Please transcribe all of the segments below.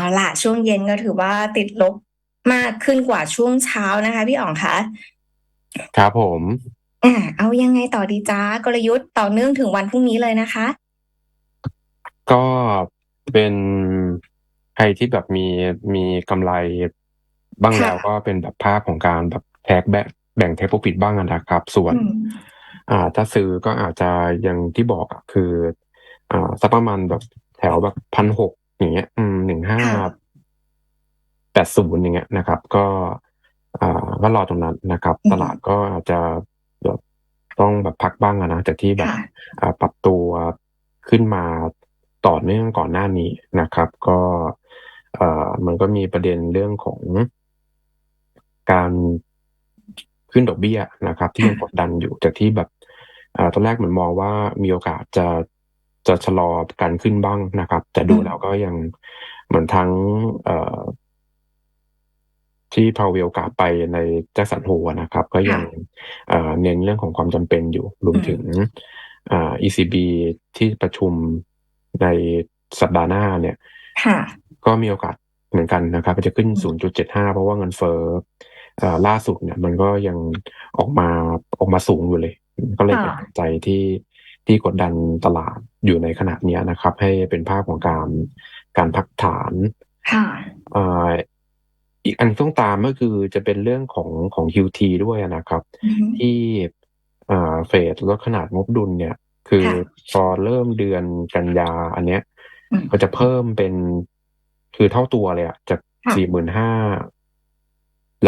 เอาล่ะช่วงเย็นก็ถือว่าติดลบมากขึ้นกว่าช่วงเช้านะคะ พี่อ๋องคะครับผมอ่าเอายังไงต่อดีจ๊ะกลยุทธ์ต่อเนื่องถึงวันพรุ่งนี้เลยนะคะ ก็เป็นใครที่แบบมีมีกำไรบ้างค่ะแล้วก็เป็นแบบภาพของการแบบแท็กแบ่งแบ่งเทปโปรฟิตบ้างอะนะครับ ส่วนอืมอ่า ถ้าซื้อก็อาจจะอย่างที่บอกอะคือ อ่าสักประมาณแบบแถวแบบพันหก อย่างเงี้ย อืมหนึ่งห้าค่ะ แปดศูนย์อย่างเงี้ยนะครับ ก็อ่าก็รอตรงนั้นนะครับ อืมตลาดก็อาจจะแบบต้องแบบพักบ้างอะนะจากที่แบบค่ะ อ่าปรับตัวขึ้นมาต่อเนื่องก่อนหน้านี้นะครับ ก็เอ่อมันก็มีประเด็นเรื่องของ การขึ้นดอกเบี้ยนะครับ ที่ยังกดดันอยู่จากที่แบบอ่าตอนแรกเหมือนมองว่ามีโอกาสจะ จะชะลอการขึ้นบ้างนะครับ แต่ดูอืมแล้วก็ยังเหมือนทั้งเอ่อที่พาเวลกล่าวไปในแจ็คสันโฮนะครับ ก็ยังค่ะเอ่อเน้นเรื่องของความจำเป็นอยู่รวมอืมถึงอ่า ECB ที่ประชุมในสัปดาห์หน้าเนี่ยค่ะก็มีโอกาสเหมือนกันนะครับก็จะขึ้นอืม0.75 เพราะว่าเงินเฟ้อเอ่อล่าสุดเนี่ย มันก็ยังออกมาออกมาสูงอยู่เลย ก็เลยเป็นค่ะปัจจัยที่ ที่กดดันตลาดอยู่ในขณะเนี้ยนะครับ ให้เป็นภาพของการการพักฐานค่ะอ่าอีกอันต้องตามก็คือจะเป็นเรื่องของของ QT ด้วยนะครับอือฮึที่อ่าเฟดลดขนาดงบดุลเนี่ย คือค่ะพอเริ่มเดือนกันยาอันเนี้ยอืมก็จะเพิ่มเป็นคือเท่าตัวเลยอะจากค่ะสี่หมื่นห้า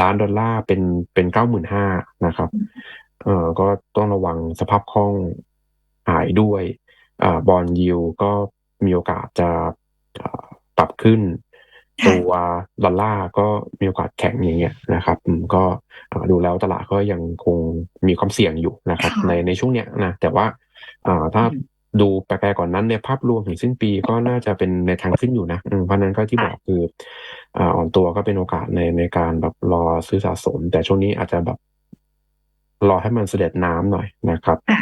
ล้านดอลลาร์เป็นเป็นเก้าหมื่นห้านะครับ เอ่อก็ต้องระวังสภาพคล่อง หายด้วยอ่าบอลยิวก็มีโอกาสจะอ่าปรับขึ้นค่ะตัวดอลลาร์ก็มีโอกาสแข็งอย่างเงี้ยนะครับอืมก็อ่าดูแล้วตลาดก็ยังคงมีความเสี่ยงอยู่นะครับค่ะในในช่วงเนี้ยนะแต่ว่าอ่าถ้าอืมดูแปลๆก่อนนั้นในยภาพรวมถึงสิ้นปีก็น่าจะเป็นในทางขึ้นอยู่นะอืมเพราะฉะนั้นก็ที่บอกคืออ่าอ่อนตัวก็เป็นโอกาสในในการแบบรอซื้อสะสม แต่ช่วงนี้อาจจะแบบ รอให้มันเสด็จน้ำหน่อยนะครับค่ะ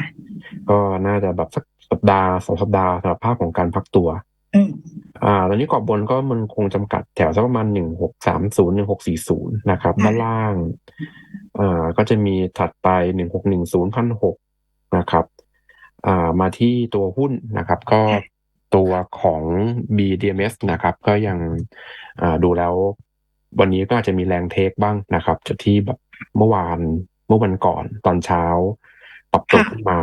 ก็น่าจะแบบสักสัปดาห์สองสัปดาห์สำหรับภาพของการพักตัวอืมอ่าตอนนี้กรอบบนก็มันคงจำกัดแถวสักประมาณหนึ่งหกสามศูนย์หนึ่งหกสี่ศูนย์นะครับค่ะด้านล่างอ่าก็จะมีถัดไปหนึ่งหกหนึ่งศูนย์พันหกนะครับ อ่ามาที่ตัวหุ้นนะครับ ก็ตัวของ BDMs นะครับ ก็ยังอ่าดูแล้ว วันนี้ก็อาจจะมีแรงเทคบ้างนะครับจากที่แบบเมื่อวาน เมื่อวันก่อนตอนเช้าปรับตัวค่ะขึ้นมา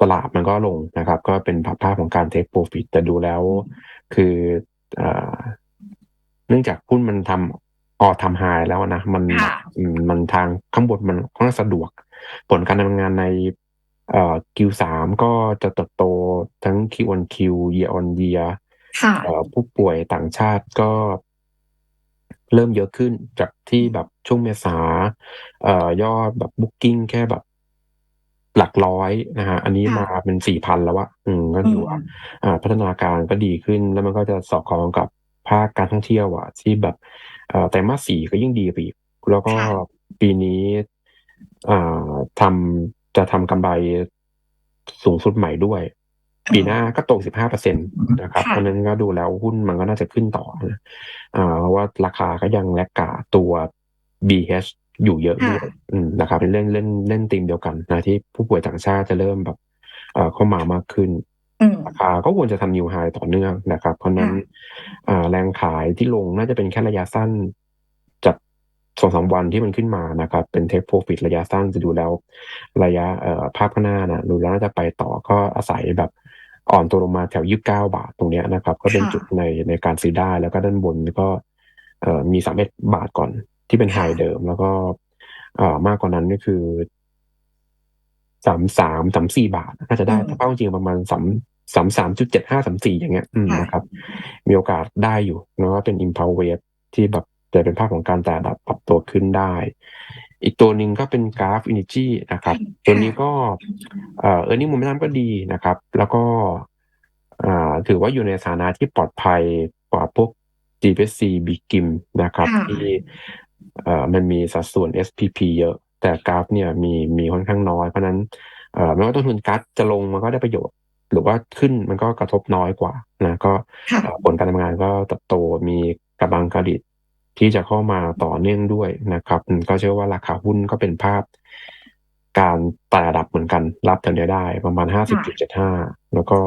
ตลาดมันก็ลงนะครับ ก็เป็นภาพภาพของการเทคโปรฟิตแต่ดูแล้ว คืออ่าเนื่องจากหุ้นมันทำออทำไฮแล้วนะมันค่ะอืมมันทางข้างบนมันค่อนข้างสะดวก ผลการทำงานในเอ่อ Q3 ก็จะเติบโตทั้ง Q on Q year on year ค่ะเอ่อผู้ป่วยต่างชาติก็ เริ่มเยอะขึ้นจากที่แบบช่วงเมษาเอ่อยอดแบบบุ๊กิ้งแค่แบบหลักร้อยนะฮะอันนี้ค่ะมาเป็นสี่พันแล้วอะอืมก็อืถือมว่าอ่า พัฒนาการก็ดีขึ้นแล้วมันก็จะสอดคล้องกับภาคการท่องเที่ยวอะที่แบบเอ่อไตรมาสสี่ก็ยิ่งดีไปอีก แล้วก็ค่ะปีนี้อ่าทำจะทำกำไรสูงสุดใหม่ด้วย ปีหน้าก็โตสิบห้าเปอร์เซ็นตนะครับค่ะเพราะฉะนั้นก็ดูแล้วหุ้นมันก็น่าจะขึ้นต่อนะอ่าเพราะว่าราคาก็ยังแลกกาตัว BH อยู่เยอะด้วยค่ะอืมนะครับเป็นเล่นเล่นเล่นธีมเดียวกันนะที่ผู้ป่วยต่างชาติจะเริ่มแบบเอ่อเข้ามามากขึ้นอืมราคาก็ควรจะทำนิวไฮต่อเนื่องนะครับ เพราะฉะนั้นค่ะอ่าแรงขายที่ลงน่าจะเป็นแค่ระยะสั้นจากสองสามวันที่มันขึ้นมานะครับ เป็นเทคโปรฟิตระยะสั้นจะดูแล้ว ระยะเอ่อภาพข้างหน้านะดูแล้วน่าจะไปต่อก็อาศัยแบบ อ่อนตัวลงมาแถวยี่สิบเก้าบาทตรงเนี้ยนะครับ ก็เป็นค่ะจุดในในการซื้อได้แล้วก็ด้านบนก็เอ่อมีสามเอ็ดบาทก่อนที่เป็นไฮค่ะเดิม แล้วก็เอ่อมากกว่านั้นก็คือสามสามสามสี่บาทน่าจะได้อืมถ้าเป้าจริงประมาณสามสามสามจุดเจ็ดห้าสามสี่อย่างเงี้ยอืมค่ะนะครับ มีโอกาสได้อยู่แล้วก็เป็น impulse wave ที่แบบจะเป็นภาพของการแต่ดับปรับตัวขึ้นได้ อีกตัวหนึ่งก็เป็นกราฟ Energy นะครับตัวนี้ก็เอ่อ earning momentum ก็ดีนะครับ แล้วก็อ่าถือว่าอยู่ในสถานะที่ปลอดภัยกว่าพวก GPC b g i m นะครับค่ะที่เอ่อมันมีสัดส่วน SPP เยอะ แต่กราฟเนี่ยมีมีค่อนข้างน้อย เพราะฉะนั้นเอ่อไม่ว่าต้นทุนก๊าซจะลงมันก็ได้ประโยชน์ หรือว่าขึ้นมันก็กระทบน้อยกว่านะก็ค่ะเอ่อผลการทำงานก็เติบโตมีกำลังการผลิต ที่จะเข้ามาต่อเนื่องด้วยนะครับอืมก็เชื่อว่าราคาหุ้นก็เป็นภาพ การไต่ระดับเหมือนกัน รับแถวเนี้ยได้ประมาณห้าสิบจุดเจ็ดห้าแล้วก็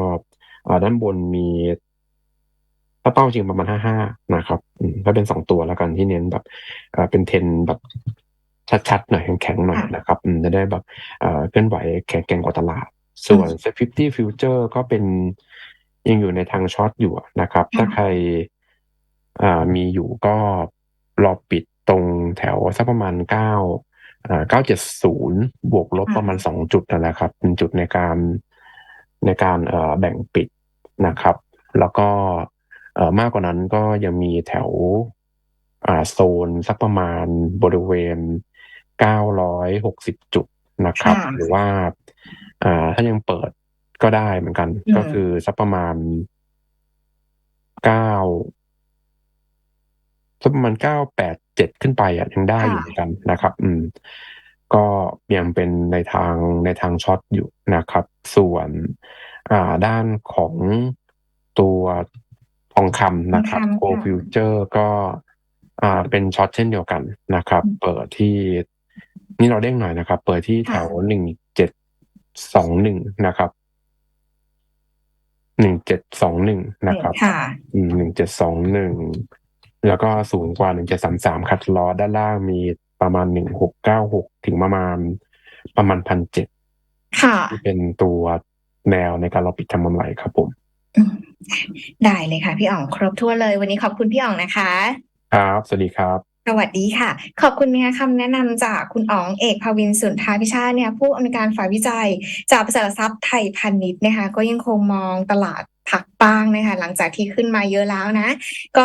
เอ่อด้านบนมีถ้าเป้าจริงประมาณห้าห้านะครับอืมก็เป็นสองตัวแล้วกันที่เน้นแบบเอ่อเป็นเทรนแบบชัดๆหน่อยแข็งๆหน่อยค่ะนะครับอืมจะได้แบบเอ่อเคลื่อนไหวแข็งแกร่งกว่าตลาด ส่วน Set 50 Future ก็เป็นยังอยู่ในทางช็อตอยู่อะนะครับค่ะถ้าใครอ่ามีอยู่ก็ รอปิดตรงแถวสักประมาณเก้าอ่าเก้าเจ็ดศูนย์บวกลบค่ะประมาณสองจุดนั่นแหละครับ เป็นจุดในการในการเอ่อแบ่งปิดนะครับ แล้วก็เอ่อมากกว่านั้นก็ยังมีแถวอ่าโซนสักประมาณบริเวณเก้าร้อยหกสิบจุดนะครับค่ะหรือว่าอ่าถ้ายังเปิดก็ได้เหมือนกันอืมก็คือสักประมาณเก้า สักประมาณเก้าแปดเจ็ดขึ้นไปอะยังได้อยู่เหมือนกันนะครับ อืม ก็ยังเป็นในทางในทางช็อตอยู่นะครับ ส่วนอ่าด้านของตัวทองคำนะครับทองคำโกค่ะฟิวเจอร์ก็อ่าเป็นช็อตเช่นเดียวกันนะครับอืมเปิดที่ นี่เราเด้งหน่อยนะครับ เปิดที่แถค่ะวหนึ่งเจ็ดสองหนึ่งนะครับหนึ่งเจ็ดสองหนึ่งนะครับค่ะอืมหนึ่งเจ็ดสองหนึ่ง แล้วก็สูงกว่าหนึ่งเจ็ดสามสามคัดล้อด้านล่างมีประมาณหนึ่งหกเก้าหกถึงประมาณประมาณพันเจ็ดค่ะที่เป็นตัวแนวในการเราปิดทำกำไรครับผมอืมได้เลยค่ะ พี่อ๋องครบถ้วนเลย วันนี้ขอบคุณพี่อ๋องนะคะ ครับ สวัสดีครับสวัสดีค่ะ ขอบคุณนะคะคำแนะนำจากคุณอ๋องเอกภาวินสุนทราพิชาติเนี่ยผู้อำนวยการฝ่ายวิจัย จากบริษัทหลักทรัพย์ไทยพาณิชย์นะคะก็ยังคงมองตลาดผักบ้างนะคะหลังจากที่ขึ้นมาเยอะแล้วนะก็